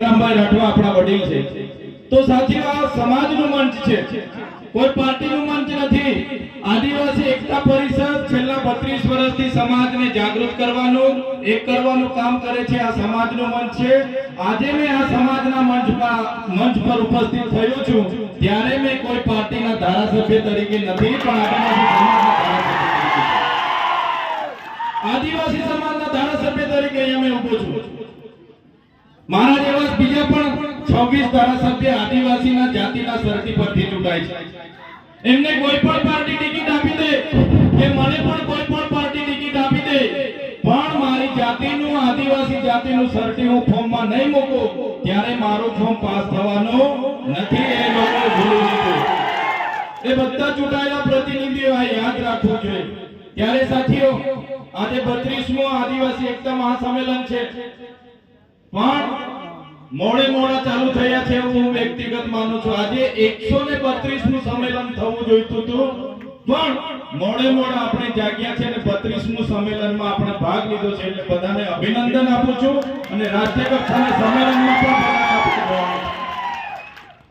રામભાઈ રાઠવા આપણા વડીલ છે. તો સાથીઓ આ સમાજનું મંચ છે. કોઈ પાર્ટીનું મંચ નથી. આદિવાસી એકતા પરિષદ છેલ્લા 32 વર્ષથી સમાજને જાગૃત કરવાનું, એક કરવાનું કામ કરે છે. આ સમાજનું મંચ છે. આજે મેં આ સમાજના મંચ મંચ પર ઉપસ્થિત થયો છું. ત્યારે મેં કોઈ પાર્ટીના ધારાસભ્ય તરીકે નથી, પણ આદિવાસી સમાજના ધારાસભ્ય તરીકે અહીંયા મેં ઊભો છું. મારા જેવા બીજા પણ 26 ધારાસભ્ય આદિવાસીના જાતિના સરહદી પરથી ચૂંટાય છે. એમને કોઈ પણ પાર્ટી ટિકિટ આપી દે. કે મને પણ કોઈ પણ પાર્ટી ટિકિટ આપી દે. પણ મારી જાતિનું, આદિવાસી જાતિનું સરટી હું ફોર્મમાં નહીં મૂકું, ત્યારે મારું ફોર્મ પાસ થવાનો નથી. એ લોકો ભૂલી લીધું એ બધા ચૂંટાયેલા પ્રતિનિધિઓ, આ યાદ રાખવું જોઈએ. ત્યારે સાથીઓ, આજે 32મો આદિવાસી એકતા મહાસંમેલન છે. પણ મોડે મોડા ચાલુ થયા છે હું વ્યક્તિગત માનું છું. આજે 132 નું સંમેલન થવું જોઈતું હતું. પણ મોડે મોડા આપણે જાગ્યા છે અને 32 મુ સંમેલનમાં આપણે ભાગ લીધો છે એટલે બધાને અભિનંદન આપું છું અને રાષ્ટ્રીય કક્ષાના સંમેલનમાં પણ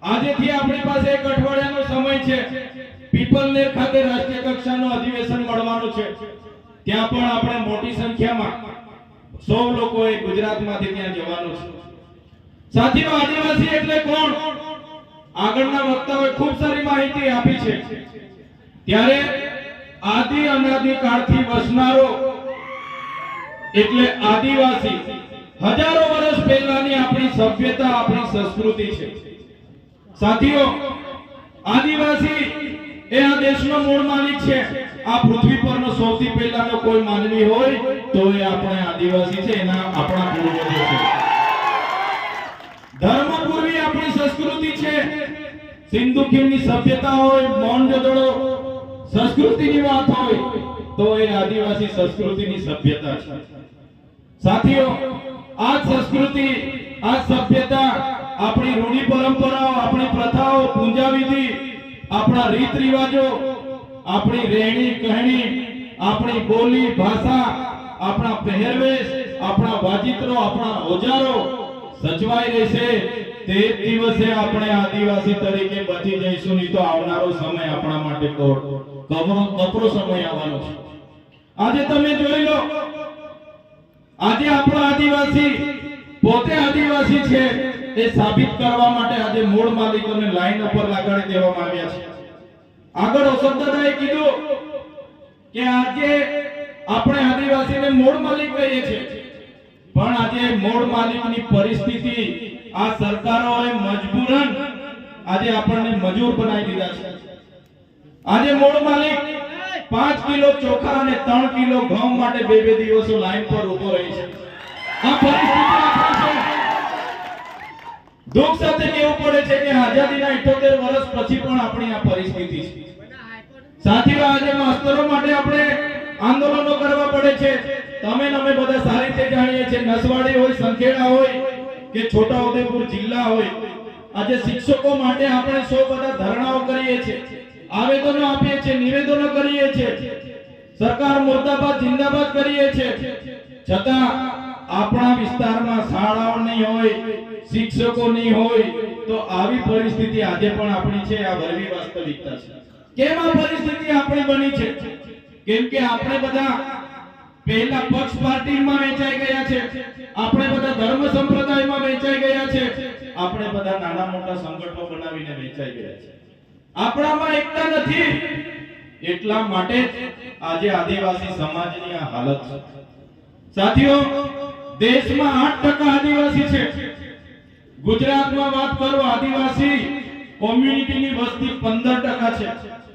આજેથી આપણી પાસે એક અઠવાડિયાનો સમય છે. પીપલનેર ખાતે રાષ્ટ્રીય કક્ષાનું અધિવેશન મળવાનું છે. ત્યાં પણ આપણે મોટી સંખ્યામાં સૌ લોકોએ ગુજરાતમાંથી ત્યાં જવાનું છે. સાથીઓ આદિવાસી એટલે કોણ? આગળના વક્તાઓએ ખૂબ સારી માહિતી આપી છે. ત્યારે આદિ અનાદિ કાળથી વસનારો એટલે આદિવાસી હજારો વર્ષ પહેલાની આપણી સભ્યતા, આપણી સંસ્કૃતિ છે. સાથીઓ, આદિવાસી એ આ દેશનો મૂળ માલિક છે. આ પૃથ્વી પરનો સૌથી પહેલાનો કોઈ માનવી હોય તો એ આપણે આદિવાસી છે, એના આપણા પૂર્વજો છે. ધર્મ પૂર્વી આપણી સંસ્કૃતિ છે. સિંધુ ખીણની સભ્યતા હોય મોહેનજોદડો સંસ્કૃતિની વાત હોય, તો એ આદિવાસી સંસ્કૃતિની સભ્યતા છે. સાથીઓ, આ સંસ્કૃતિ, આ સભ્યતા આપણી રૂઢી પરંપરાઓ, આપણી પ્રથાઓ પૂજા આપણા રીત રિવાજો આપણી રહેણી, કહેણી, આપણી બોલી, ભાષા, આપણા પહેરવેશ, આપણા વાજિત્રો, આપણા ઓજારો સચવાઈ રહેશે. તે દિવસે આપણે આદિવાસી તરીકે બચી જઈશું, નહીં તો આવનારો સમય આપણા માટે કપરો સમય આવવાનો છે. આજે તમે જોઈ લો, આજે આપણા આદિવાસી પોતે આદિવાસી છે, એ સાબિત કરવા માટે આજે મૂળ માલિકોને લાઈન ઉપર લગાડી દેવામાં આવ્યા છે. આગળ ઓસંતદાએ કીધું કે આજે આપણે આદિવાસીને મૂળ માલિક કહીએ છીએ. પણ આજે મૂળ માલિકની પરિસ્થિતિ આ સરકારોએ મજબૂરન આજે આપણને મજૂર બનાવી દીધા છે. આજે મૂળ માલિક પાંચ કિલો ચોખા અને ત્રણ કિલો ઘઉં માટે બે બે દિવસો લાઈન પર ઊભો રહી છે. દુઃખ સાથે કેવું પડે છે કે આઝાદીના 78 વર્ષ પછી પણ આપણી આ પરિસ્થિતિ છે. સાથીઓ, આજે માસ્તરો માટે આપણે આંદોલનો કરવા પડે છે. તમે અમે બધા સારી નસવાડી હોય, સંખેડા હોય કે છોટાઉદેપુર જિલ્લા હોય, આજે શિક્ષકો માટે આપણે સૌ બધા ધરણાઓ કરીએ છીએ. આવેદનો આપીએ છીએ, નિવેદનો કરીએ છીએ. સરકાર મુર્દાબાદ, જિંદાબાદ કરીએ છીએ. છતાં આપણા વિસ્તારમાં શાળાઓ નહીં હોય, શિક્ષકો નહીં હોય, તો આવી પરિસ્થિતિ આજે પણ આપણી છે, આ વરવી વાસ્તવિકતા છે. કેમ આ પરિસ્થિતિ આપણી બની છે? કેમ કે આપણે બધા પહેલા પક્ષ પાર્ટીમાં વેચાઈ ગયા છે. આપણે બધા ધર્મ સંપ્રદાયમાં વેચાઈ ગયા છે. આપણે બધા નાના મોટા સંગઠનો બનાવીને વેચાઈ ગયા છે. આપણામાં એકતા નથી. એટલા માટે આજે આદિવાસી સમાજની આ હાલત છે. સાથીઓ, દેશમાં 8% આદિવાસી છે. ગુજરાતમાં વાત કરો, આદિવાસી કોમ્યુનિટીની વસ્તી 15% છે.